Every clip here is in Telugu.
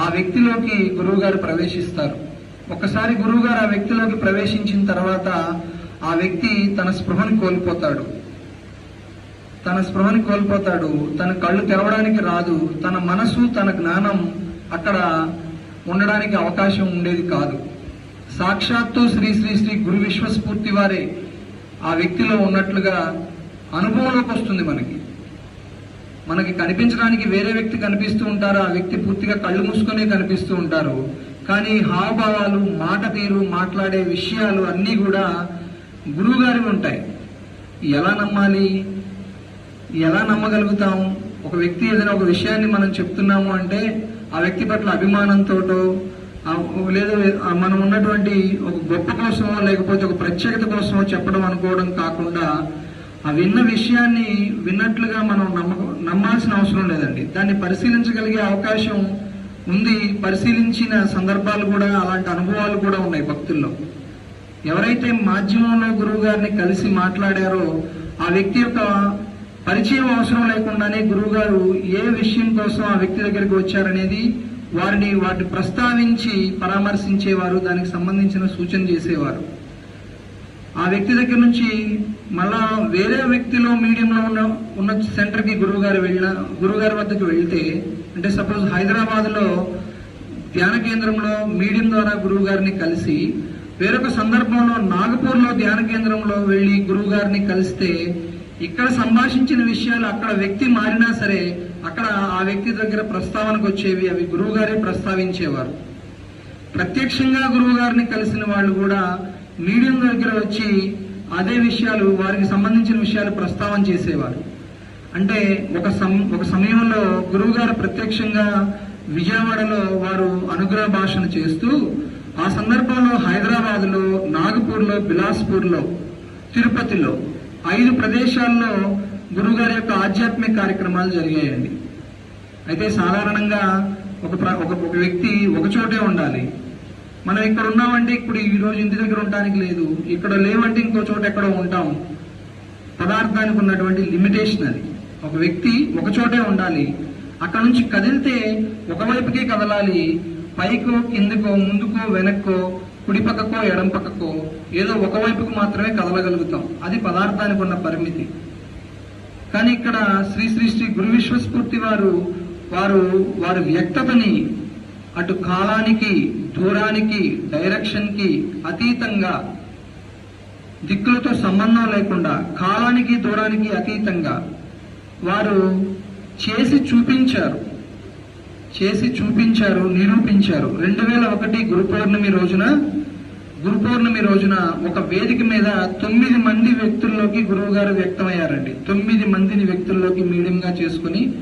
ఆ వ్యక్తిలోకి గురువు గారు ప్రవేశిస్తారు. ఒకసారి గురువు గారు ఆ వ్యక్తిలోకి ప్రవేశించిన తర్వాత ఆ వ్యక్తి తన స్పృహని కోల్పోతాడు. తన స్పృహని కోల్పోతాడు. తన కళ్ళు తెరవడానికి రాదు. తన మనసు తన జ్ఞానం అక్కడ ఉండడానికి అవకాశం ఉండేది కాదు. సాక్షాత్తు శ్రీ శ్రీ శ్రీ గురు విశ్వస్ఫూర్తి వారే ఆ వ్యక్తిలో ఉన్నట్లుగా అనుభవంలోకి వస్తుంది మనకి. మనకి కనిపించడానికి వేరే వ్యక్తి కనిపిస్తూ ఉంటారు ఆ వ్యక్తి పూర్తిగా కళ్ళు మూసుకొని కనిపిస్తూ ఉంటారు. కానీ హావభావాలు మాట తీరు మాట్లాడే విషయాలు అన్నీ కూడా గురువు ఉంటాయి. ఎలా నమ్మాలి? ఎలా నమ్మగలుగుతాం? ఒక వ్యక్తి ఏదైనా ఒక విషయాన్ని మనం చెప్తున్నాము అంటే ఆ వ్యక్తి పట్ల అభిమానంతోటో లేదా మనం ఉన్నటువంటి ఒక గొప్ప కోసమో లేకపోతే ఒక ప్రత్యేకత కోసమో చెప్పడం అనుకోవడం కాకుండా ఆ విన్న విషయాన్ని విన్నట్లుగా మనం నమ్మ నమ్మాల్సిన అవసరం లేదండి. దాన్ని పరిశీలించగలిగే అవకాశం ఉంది. పరిశీలించిన సందర్భాలు కూడా అలాంటి అనుభవాలు కూడా ఉన్నాయి భక్తుల్లో. ఎవరైతే మాధ్యమంలో గురువు గారిని కలిసి మాట్లాడారో ఆ వ్యక్తి యొక్క పరిచయం అవసరం లేకుండానే గురువు గారు ఏ విషయం కోసం ఆ వ్యక్తి దగ్గరికి వచ్చారనేది వారిని వాటిని ప్రస్తావించి పరామర్శించేవారు దానికి సంబంధించిన సూచన చేసేవారు. ఆ వ్యక్తి దగ్గర నుంచి మళ్ళా వేరే వ్యక్తిలో మీడియంలో ఉన్న ఉన్న సెంటర్కి గురువుగారు వెళ్ళిన గురువుగారి వద్దకు వెళ్తే అంటే సపోజ్ హైదరాబాద్లో ధ్యాన కేంద్రంలో మీడియం ద్వారా గురువు గారిని కలిసి వేరొక సందర్భంలో నాగపూర్లో ధ్యాన కేంద్రంలో వెళ్ళి గురువు గారిని కలిస్తే ఇక్కడ సంభాషించిన విషయాలు అక్కడ వ్యక్తి మారినా సరే అక్కడ ఆ వ్యక్తి దగ్గర ప్రస్తావనకు వచ్చేవి అవి గురువు గారే ప్రస్తావించేవారు. ప్రత్యక్షంగా గురువు గారిని కలిసిన వాళ్ళు కూడా మీడియం దగ్గర వచ్చి అదే విషయాలు వారికి సంబంధించిన విషయాలు ప్రస్తావన చేసేవారు. అంటే ఒక సం ఒక సమయంలో గురువు గారు ప్రత్యక్షంగా విజయవాడలో వారు అనుగ్రహ భాషను చేస్తూ ఆ సందర్భంలో హైదరాబాద్లో నాగపూర్లో బిలాస్పూర్లో తిరుపతిలో ఐదు ప్రదేశాల్లో గురువుగారి యొక్క ఆధ్యాత్మిక కార్యక్రమాలు జరిగాయండి. అయితే సాధారణంగా ఒక ప్ర- ఒక ఒక వ్యక్తి ఒక చోటే ఉండాలి. మనం ఇక్కడ ఉన్నామంటే ఇప్పుడు ఈ రోజు ఇంటి దగ్గర ఉండడానికి లేదు. ఇక్కడ లేవంటే ఇంకో చోట ఎక్కడో ఉంటాం. పదార్థానికి ఉన్నటువంటి లిమిటేషన్ అది. ఒక వ్యక్తి ఒక చోటే ఉండాలి. అక్కడ నుంచి కదిలితే ఒకవైపుకే కదలాలి. పైకో కిందకో ముందుకో వెనక్కో కుడి పక్కకో ఎడం పక్కకో ఏదో ఒకవైపుకు మాత్రమే కదలగలుగుతాం. అది పదార్థానికి ఉన్న పరిమితి. కానీ ఇక్కడ శ్రీ శ్రీ శ్రీ గురు విశ్వస్ఫూర్తి వారు వారు వారి వ్యక్తతని అటు కాలానికి దూరానికి డైరెక్షన్కి అతీతంగా దిక్కులతో సంబంధం లేకుండా కాలానికి దూరానికి అతీతంగా వారు చేసి చూపించారు. చేసి చూపించారు నిరూపించారు. రెండు వేల ఒకటి గురు పౌర్ణమి రోజున గురు పౌర్ణమి రోజున ఒక వేదిక మీద తొమ్మిది మంది వ్యక్తుల్లోకి గురువు గారు వ్యక్తమయ్యారండి. తొమ్మిది మందిని వ్యక్తుల్లోకి మీడియంగా చేసుకుని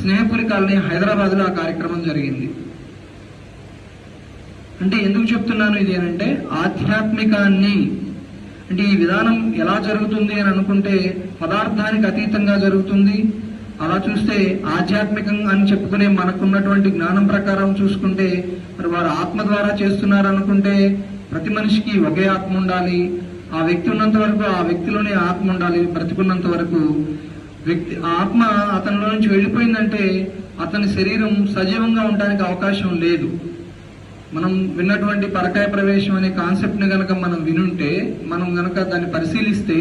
స్నేహపురి కాలనీ హైదరాబాద్లో ఆ కార్యక్రమం జరిగింది. అంటే ఎందుకు చెప్తున్నాను ఇది అంటే ఆధ్యాత్మికాన్ని అంటే ఈ విధానం ఎలా జరుగుతుంది అని అనుకుంటే పదార్థానికి అతీతంగా జరుగుతుంది. అలా చూస్తే ఆధ్యాత్మికం అని చెప్పుకునే మనకున్నటువంటి జ్ఞానం ప్రకారం చూసుకుంటే మరి వారు ఆత్మ ద్వారా చేస్తున్నారు అనుకుంటే ప్రతి మనిషికి ఒకే ఆత్మ ఉండాలి. ఆ వ్యక్తి ఉన్నంత వరకు ఆ వ్యక్తిలోనే ఆత్మ ఉండాలి బ్రతికున్నంత వరకు. వ్యక్తి ఆ ఆత్మ అతనిలో నుంచి వెళ్ళిపోయిందంటే అతని శరీరం సజీవంగా ఉండడానికి అవకాశం లేదు. మనం విన్నటువంటి పరకాయ ప్రవేశం అనే కాన్సెప్ట్ని గనక మనం వినుంటే మనం గనక దాన్ని పరిశీలిస్తే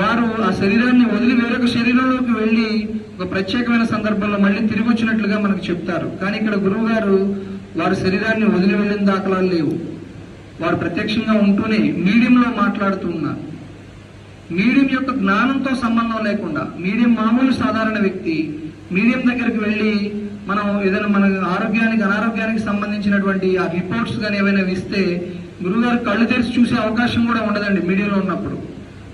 వారు ఆ శరీరాన్ని వదిలి వేరొక శరీరంలోకి వెళ్ళి ఒక ప్రత్యేకమైన సందర్భంలో మళ్ళీ తిరిగి వచ్చినట్లుగా మనకు చెప్తారు. కానీ ఇక్కడ గురువు గారు వారి శరీరాన్ని వదిలి వెళ్ళిన దాఖలాలు లేవు. వారు ప్రత్యక్షంగా ఉంటూనే మీడియంలో మాట్లాడుతూ ఉన్నారు. మీడియం యొక్క జ్ఞానంతో సంబంధం లేకుండా మీడియం మామూలు సాధారణ వ్యక్తి మీడియం దగ్గరికి వెళ్ళి మనం ఏదైనా మన ఆరోగ్యానికి అనారోగ్యానికి సంబంధించినటువంటి ఆ రిపోర్ట్స్ కానీ ఏమైనా ఇస్తే గురువుగారు కళ్ళు తెరిచి చూసే అవకాశం కూడా ఉండదండి మీడియాలో ఉన్నప్పుడు.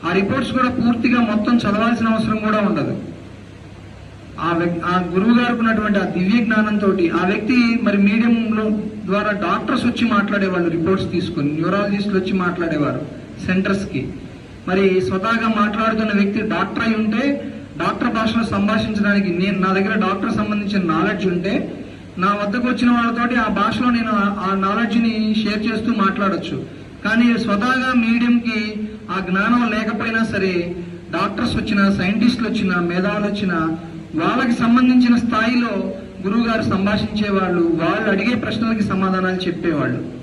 ఆ రిపోర్ట్స్ కూడా పూర్తిగా మొత్తం చదవాల్సిన అవసరం కూడా ఉండదు. ఆ వ్యక్తి ఆ గురువు గారికి ఉన్నటువంటి ఆ దివ్య జ్ఞానంతో ఆ వ్యక్తి మరి మీడియంలో ద్వారా డాక్టర్స్ వచ్చి మాట్లాడేవాళ్ళు రిపోర్ట్స్ తీసుకొని న్యూరాలజిస్టులు వచ్చి మాట్లాడేవారు సెంటర్స్కి మరి స్వతహాగా మాట్లాడుతున్న వ్యక్తి డాక్టర్ అయి ఉంటే డాక్టర్ భాషలో సంభాషించడానికి నేను నా దగ్గర డాక్టర్ సంబంధించిన నాలెడ్జ్ ఉంటే నా వద్దకు వచ్చిన వాళ్ళతోటి ఆ భాషలో నేను ఆ- నాలెడ్జ్ని షేర్ చేస్తూ మాట్లాడొచ్చు. కానీ స్వతహాగా మీడియంకి ఆ జ్ఞానం లేకపోయినా సరే డాక్టర్స్ వచ్చిన సైంటిస్టులు వచ్చిన మేధావులు వచ్చిన వాళ్ళకి సంబంధించిన స్థాయిలో గురువుగారు సంభాషించేవాళ్ళు వాళ్ళు అడిగే ప్రశ్నలకి సమాధానాలు చెప్పేవాళ్ళు.